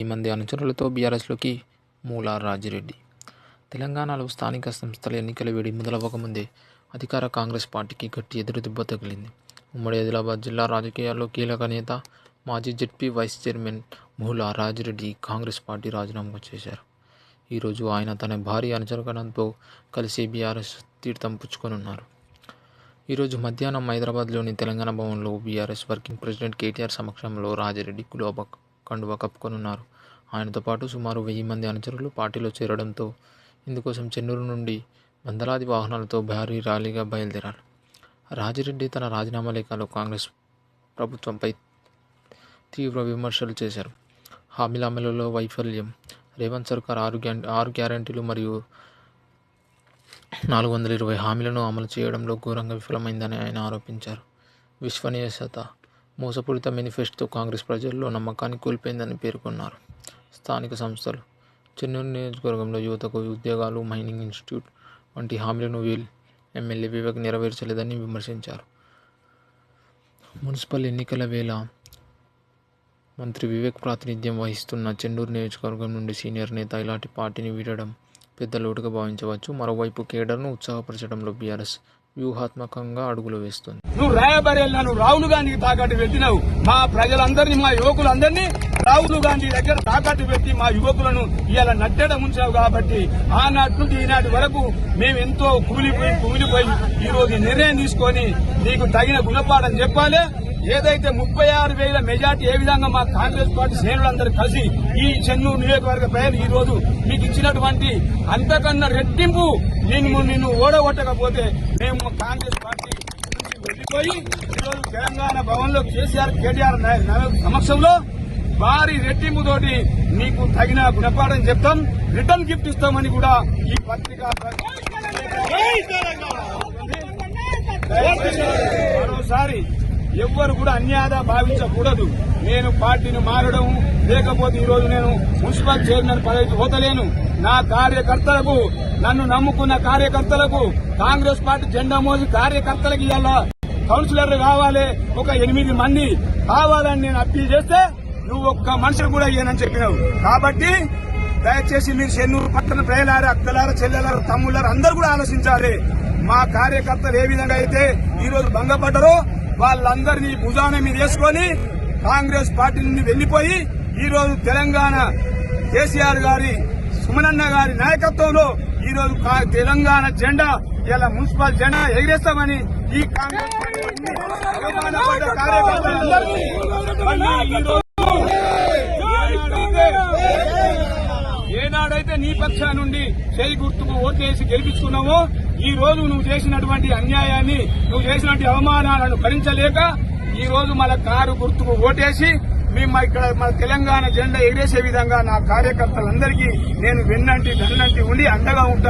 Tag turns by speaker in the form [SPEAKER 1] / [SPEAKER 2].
[SPEAKER 1] ఈ మంది అనుచరులతో బీఆర్ఎస్లోకి మూలా రాజిరెడ్డి. తెలంగాణలో స్థానిక సంస్థల ఎన్నికల వేడి మొదలవ్వకముందే అధికార కాంగ్రెస్ పార్టీకి గట్టి ఎదురు దెబ్బ తగిలింది. ఉమ్మడి ఆదిలాబాద్ జిల్లా రాజకీయాల్లో కీలక నేత మాజీ జెడ్పీ వైస్ చైర్మన్ మూలా రాజిరెడ్డి కాంగ్రెస్ పార్టీ రాజీనామా చేశారు. ఈరోజు ఆయన తన భారీ అనుచరుగణంతో కలిసి బీఆర్ఎస్ తీర్థం పుచ్చుకొనున్నారు. ఈరోజు మధ్యాహ్నం హైదరాబాద్లోని తెలంగాణ భవన్లో బీఆర్ఎస్ వర్కింగ్ ప్రెసిడెంట్ కేటీఆర్ సమక్షంలో రాజిరెడ్డి కులోబ కండువా కప్పుకొనున్నారు. ఆయనతో పాటు సుమారు వెయ్యి మంది అనుచరులు పార్టీలో చేరడంతో ఇందుకోసం చెన్నూరు నుండి వందలాది వాహనాలతో భారీ ర్యాలీగా బయలుదేరారు. రాజిరెడ్డి తన రాజీనామా లేఖలో కాంగ్రెస్ ప్రభుత్వంపై తీవ్ర విమర్శలు చేశారు. హామీల అమలులో వైఫల్యం రేవంత్ సర్కార్ ఆరు గ్యా ఆరు గ్యారంటీలు మరియు నాలుగు వందల ఇరవై హామీలను అమలు చేయడంలో ఘోరంగా విఫలమైందని ఆయన ఆరోపించారు. విశ్వనీయత మోసపూరిత మేనిఫెస్టో కాంగ్రెస్ ప్రజల్లో నమ్మకాన్ని కోల్పోయిందని పేర్కొన్నారు. స్థానిక సంస్థలు చెన్నూరు నియోజకవర్గంలో యువతకు ఉద్యోగాలు మైనింగ్ ఇన్స్టిట్యూట్ వంటి హామీలను వీల్ ఎమ్మెల్యే వివేక్ నెరవేర్చలేదని విమర్శించారు. మున్సిపల్ ఎన్నికల వేళ మంత్రి వివేక్ ప్రాతినిధ్యం వహిస్తున్న చెన్నూరు నియోజకవర్గం నుండి సీనియర్ నేత ఇలాంటి పార్టీని వీడడం పెద్ద లోటుగా భావించవచ్చు. మరోవైపు కేడర్ను ఉత్సాహపరచడంలో బీఆర్ఎస్ వ్యూహాత్మకంగా అడుగులు వేస్తుంది.
[SPEAKER 2] నువ్వు రాయబరేళ్ళను రాహుల్ గాంధీకి తాకట్టు పెట్టినావు. మా ప్రజలందరినీ మా యువకులందరినీ రాహుల్ గాంధీ దగ్గర తాకట్టు పెట్టి మా యువకులను ఇవాళ నట్టడం ఉంచావు కాబట్టి ఆనాటి నుండి ఈనాటి వరకు మేము ఎంతో కూలిపోయి కూలిపోయి ఈ రోజు నిర్ణయం తీసుకొని నీకు తగిన గుణపాఠం చెప్పాలి. ఏదైతే ముప్పై ఆరు వేల మెజార్టీ ఏ విధంగా మా కాంగ్రెస్ పార్టీ శ్రేణులందరూ కలిసి ఈ చెన్నూరు నియోజకవర్గ ప్రజలు ఈ రోజు మీకు ఇచ్చినటువంటి అంతకన్నా రెట్టింపు నిన్ను నిన్ను ఓడగొట్టకపోతే మేము మా కాంగ్రెస్ పార్టీ నుంచి వెళ్ళిపోయి ఈరోజు తెలంగాణ భవన్లో కేసీఆర్ కేటీఆర్ సమక్షంలో భారీ రెట్టింపుతోటి నీకు తగిన గుణపాఠం చెప్తాం. రిటర్న్ గిఫ్ట్ ఇస్తామని కూడా ఈ పత్రిక మరోసారి ఎవ్వరు కూడా అన్యాయ భావించకూడదు. నేను పార్టీని మారడం లేకపోతే ఈరోజు నేను మున్సిపల్ చైర్మన్ పదవి పోతలేను. నా కార్యకర్తలకు నన్ను నమ్ముకున్న కార్యకర్తలకు కాంగ్రెస్ పార్టీ జెండా మోసి కార్యకర్తలకు ఇవాళ కౌన్సిలర్లు కావాలి. ఒక ఎనిమిది మంది కావాలని నేను అప్పీల్ చేస్తే నువ్వు ఒక్క మనిషిని కూడా ఇయ్యనని చెప్పినావు. కాబట్టి దయచేసి మీరు చెన్నూరు పట్టణ ప్రజలారు అక్కలారు చెల్లెలారు తమ్ముళ్ళారు అందరూ కూడా ఆలోచించాలి. మా కార్యకర్తలు ఏ విధంగా అయితే ఈరోజు రోజు భంగపడ్డారో వాళ్ళందరినీ భుజాన మీద వేసుకొని కాంగ్రెస్ పార్టీ నుండి వెళ్ళిపోయి ఈరోజు తెలంగాణ కేసీఆర్ గారి సుమనన్న గారి నాయకత్వంలో ఈరోజు తెలంగాణ జెండా ఇలా మున్సిపల్ జెండా ఎగిరేస్తామని ఈ కాంగ్రెస్ పార్టీ అవమానపడ్డ కార్యకర్తలందరినీ మళ్ళీ ఈ రోజు ఏనాడైతే నీ పక్షా నుండి చేయి గుర్తుకు ఓటేసి గెలిపించుకున్నావో ఈ రోజు నువ్వు చేసినటువంటి అన్యాయాన్ని నువ్వు చేసినటువంటి అవమానాలను భరించలేక ఈ రోజు మన కారు గుర్తుకు ఓటేసి మేము ఇక్కడ మన తెలంగాణ జెండా ఎగిరేసే విధంగా నా కార్యకర్తలందరికీ నేను వెన్నంటి దన్నంటి ఉండి అండగా ఉంటాను